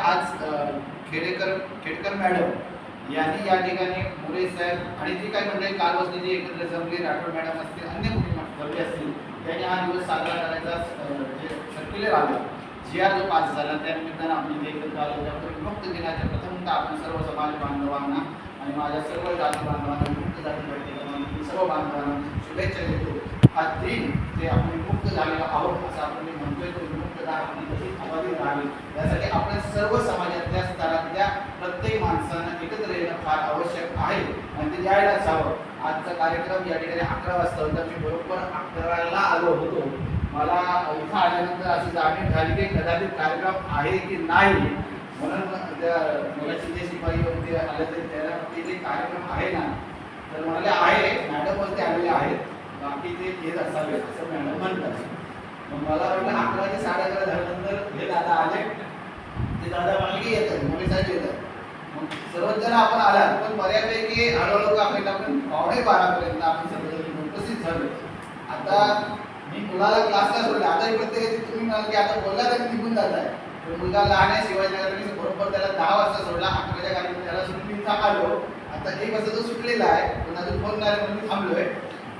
आज खेडेकर खेडकर मॅडम यांनी या ठिकाणी मुले साहेब आणि जी काही मंडळी काल बसली जी एकत्र जमली राठोड मॅडम असतील अन्य कुठे जमले असतील त्यांनी हा दिवस साजरा करायचा जे सर्क्युलर आलं जी आर जो पास झाला त्या निमित्तानं आपण इथे एकत्र आलो. त्यामुळे विभक्त दिनाच्या प्रथमतः आपण सर्व समाज बांधवांना आणि माझ्या सर्व जाती बांधवांना विमुक्त जाती बैठकीला सर्व बांधवांना शुभेच्छा देतो. हा दिन ते आपण विमुक्त झालेला आहोत असं आपण म्हणतोय तो विमुक्त दार आपली कशी आबादी राहावी यासाठी आपण सर्व समाजातल्या स्तरातल्या प्रत्येक माणसानं एकत्र येणं फार आवश्यक आहे. आणि ते यायलाच हवं आजचा कार्यक्रम या ठिकाणी अकरा वाजता होता. मी बरोबर अकराला आलो होतो. मला इथं आल्यानंतर अशी जाणीव झाली की कदाचित कार्यक्रम आहे की नाही. म्हणून त्या मुलाची जे शिपाई होते आले तरी त्याला ते जे कार्यक्रम आहे ना? तर म्हणाले आहे. मॅडम वरती आलेले आहेत. बाकी ते येत असावे असं मॅडम म्हणतात. मग मला वाटलं अकरा ते साडे अकरा झाल्यानंतर दादा आले. ते दादा मागे येतात मुली साहेब येतात. मग सर्वच जण आपण आला पण बऱ्यापैकी हळूहळू आपण आपण पावणे बारापर्यंत आपण सर्वजण उपस्थित झालो. आता मी मुलाला क्लासला सोडला. आता प्रत्येकाची तुम्ही म्हणाल की आता बोलला तर निघून जात आहे. तर मुलगा लहान आहे शिवाजीनगर बरोबर त्याला दहा वाजता सोडला. अकराच्या कारण त्याला सुटून मी आलो आता एक वाजता तो सुटलेला आहे. पण अजून फोन नाही म्हणून थांबलोय.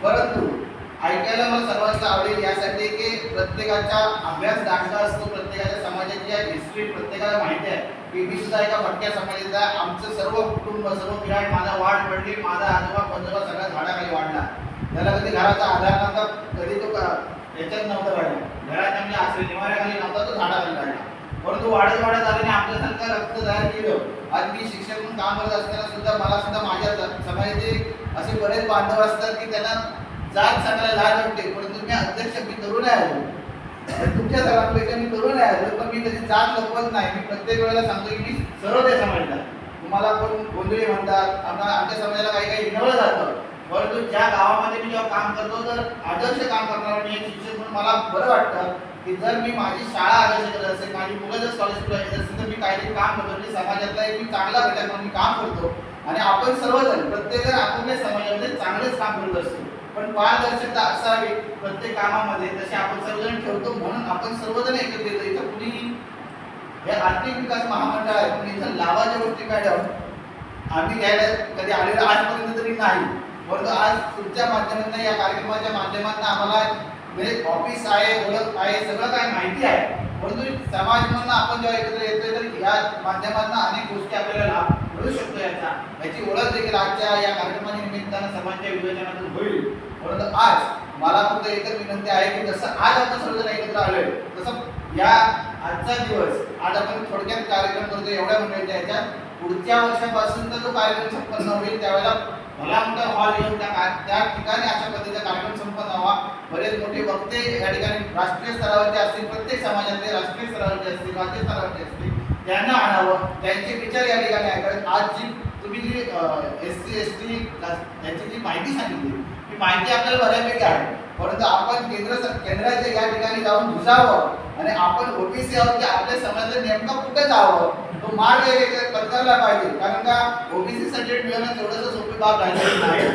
परंतु ऐकायला मला सर्वांना आवडेल यासाठी की प्रत्येकाचा अभ्यास दाखला असतो प्रत्येकाच्या समाजाची हिस्ट्री प्रत्येकाला माहिती आहे. की मी सुद्धा एका भटक्या समाजाचा आहे. आमचं सर्व कुटुंब सर्व पिराड माझा वाढ पडली माझा आजोबा पंजोबा सगळा झाडाखाली वाढला. त्याला कधी घराचा आधार नव्हता कधी तो याच्यात नव्हता वाढला घराच्या म्हणजे आश्रय निवाऱ्याखाली नव्हता तो झाडाखाली वाढला परंतु वाढत वाढत आल्याने आपल्यासारखं रक्त तयार केलं. आज मी शिक्षक म्हणून काम करत असताना सुद्धा मला सुद्धा माझ्या समाजाचे असे बरेच बांधव असतात की त्यांना जात सांगायला लाज वाटते पण तुम्ही अध्यक्ष मी तरुण आहे तुमच्या सर्वांपेक्षा मी तरुण आहे पण मी कधी जात लपवत नाही. मी प्रत्येक वेळेला सांगतो की मी सर्व त्या समाजाला. तुम्हाला कोण गोंधळी म्हणतात आम्हाला आमच्या समाजाला काही काही हिनवलं जातं. परंतु ज्या गावामध्ये मी जेव्हा काम करतो तर आदर्श काम करणार मी एक शिक्षक म्हणून मला बरं वाटतं की जर मी माझी शाळा आदर्श करत असेल माझी मुलं जर स्कॉलरशिपला येत असेल तर मी काहीतरी काम करतो. म्हणजे समाजातला एक मी चांगला घटक म्हणून मी काम करतो. आणि आपण सर्वजण प्रत्येक आपण समाजामध्ये चांगलेच काम करत असतो. पण पारदर्शकता असावी प्रत्येक कामामध्ये तसे आपण सर्वजण ठेवतो म्हणून आपण सर्वजण एकत्र येतो. इथं कुणी हे आर्थिक विकास महामंडळ आहे पण इथं लाभाच्या गोष्टी मॅडम आम्ही घ्यायला कधी आलेलो आजपर्यंत तरी नाही. परंतु आज तुमच्या माध्यमातून या कार्यक्रमाच्या माध्यमातून आम्हाला म्हणजे ऑफिस आहे ओळख आहे सगळं काय माहिती आहे. परंतु समाज म्हणून आपण जेव्हा एकत्र येतोय तर या माध्यमातून अनेक गोष्टी आपल्याला लाभ मिळू शकतो याचा. याची ओळख देखील आजच्या या कार्यक्रमाच्या निमित्तानं समाजच्या विवेचनातून होईल. परंतु आज मला फक्त एकच विनंती आहे की जसं आज आपण सर्वजण एकत्र आलोय तसं या आजचा दिवस आज आपण थोडक्यात कार्यक्रम करतो एवढ्या मंडळीच्या याच्यात पुढच्या वर्षापासून तर तो कार्यक्रम संपन्न होईल त्यावेळेला मला मोठा हॉल येऊन त्या त्या ठिकाणी अशा पद्धतीचा कार्यक्रम संपन्न व्हावा. बरेच मोठे वक्ते या ठिकाणी राष्ट्रीय स्तरावरचे असतील प्रत्येक समाजातले राष्ट्रीय स्तरावरचे असतील राज्य स्तरावरचे असतील त्यांना आणावं त्यांचे विचार या ठिकाणी ऐकावेत. आज जी तुम्ही G S C S T यांची जी माहिती सांगितली ती माहिती आपल्याला बऱ्यापैकी आहे. परंतु आपण केंद्र केंद्राच्या या ठिकाणी जाऊन घुसावं आणि आपण ओबीसी आहोत की आपल्या समाजात नेमकं कुठे जावं तो मार्ग पत्करला पाहिजे. कारण का ओबीसी सर्टिफिकेट मिळवणं तेवढंच सोपी बाब राहिलेली नाही.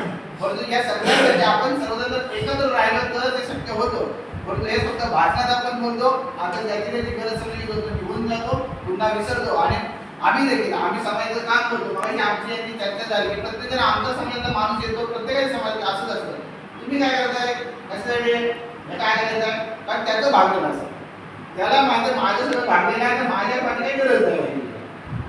परंतु या सगळ्यांसाठी आपण सर्वजण जर एकत्र राहिलो तर ते शक्य होतं. परंतु हे फक्त भाषणात आपण बोलतो आता ज्याची त्याची गरज सगळी होतो निघून जातो पुन्हा विसरतो. आणि आम्ही देखील आम्ही समाजाचं काम करतो. मग आमची यांची चर्चा झाली प्रत्येक प्रत्येक आमचा समाजाचा माणूस येतो प्रत्येकाच्या समाजात असंच असतं. तुम्ही काय करताय? कसं हे काय करायचं? कारण त्याचं भांडण नसतं त्याला माझं माझं सगळं भांडलेलं आहे तर माझ्या पाठी काही गरज नाही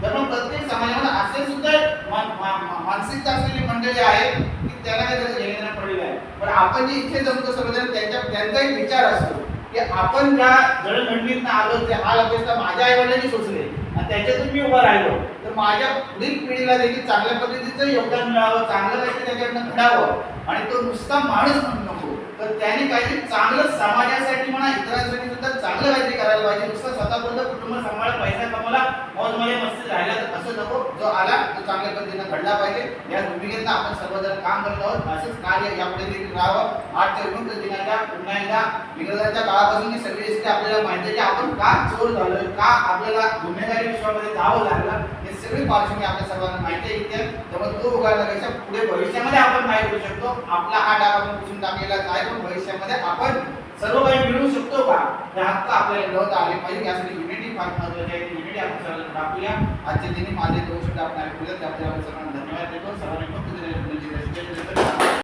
तर मग प्रत्येक समाजामध्ये असे सुद्धा मा- मानसिकता असलेली मंडळी आहेत की त्याला काही त्याचं घेणं पडलेलं आहे. पण आपण जे इथे जमतो सर्वजण त्यांच्या त्यांचा एक विचार असतो की आपण ज्या जडणघडणीतनं आलो ते हाल अपेक्षा माझ्या आईवडिलांनी सोचले आणि त्याच्यातून मी उभा राहिलो. तर माझ्या पुढील पिढीला देखील चांगल्या पद्धतीचं योगदान मिळावं चांगलं काहीतरी त्याच्याकडनं घडावं आणि तो नुसता माणूस म्हणून नको. तर त्याने काहीतरी चांगलं समाजासाठी म्हणा इतरांसाठी सुद्धा चांगलं काहीतरी करायला पाहिजे. नुसतं स्वतःपर्यंत कुटुंब सांभाळ पैसा कमवला मौजमध्ये मस्ती राहिला तर असं नको. जो आला तो चांगल्या पद्धतीनं घडला पाहिजे. या भूमिकेत आपण सर्वजण काम करत आहोत. असंच कार्य यापुढे देखील राहावं. आजच्या विमुक्त दिनाच्या पुन्हा एकदा इंग्रजांच्या काळापासून ही सगळी हिस्ट्री आपल्याला माहिती आहे की आपण का चोर झालोय? का आपल्याला गुन्हेगारी विश्वामध्ये जावं लागलं? हे सगळी पार्श्वभूमी आपल्या सर्वांना माहिती आहे इथे. त्यामुळे तो उघडण्यापेक्षा पुढे भविष्यामध्ये आपण काय करू शकतो? आपला हा डाग आपण पुसून टाकलेला आहे. पण भविष्यामध्ये आपण सर्व काही मिळू शकतो का? हे हक्क आपल्याला मिळवता आले पाहिजे. यासाठी युनिटी फार महत्वाची आहे. युनिटी आपण सर्वांना दाखवूया आजच्या दिनी माझे दोन शब्द आपण ऐकूया त्याबद्दल आपण सर्वांना धन्यवाद देतो. सर्वांनी फक्त